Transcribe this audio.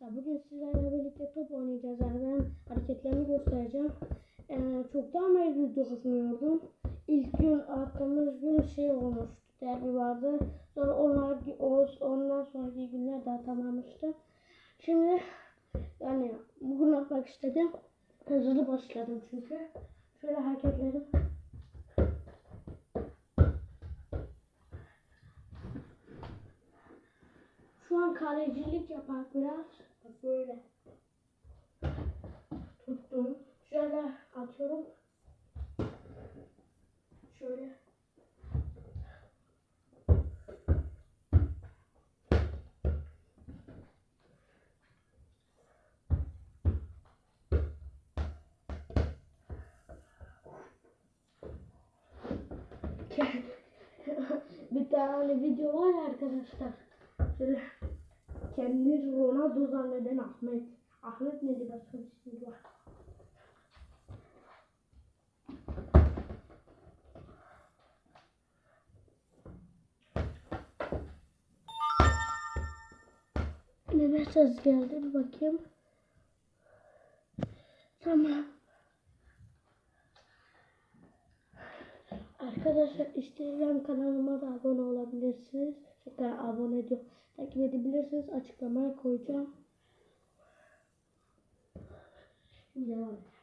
arkadaşlar bugün sizlerle birlikte top oynayacağız. Yani ben hareketlerimi göstereceğim. Ee, çoktan beri video atmıyordum. İlk gün attığımız gün şey olmuştu. Derbi vardı. Sonra onlar, ondan sonraki günler daha tamammıştı. Şimdi yani bugün atmak istedim. Hızlı başladım çünkü. Şöyle hareketlerim. Şu an kalecilik yapar biraz. Böyle. Tuttum. Şöyle atıyorum. Şöyle. Bir tane video var arkadaşlar. Şöyle kendini Ronaldo zanneden Ahmet. Ahmet neydi başka bir ismi var. Ne mesaj geldi bir bakayım. Tamam. Arkadaşlar Instagram kanalıma da abone olabilirsiniz. Tekrar abone diyor. Takip edebilirsiniz. Açıklamaya koyacağım. Şimdi devam edelim.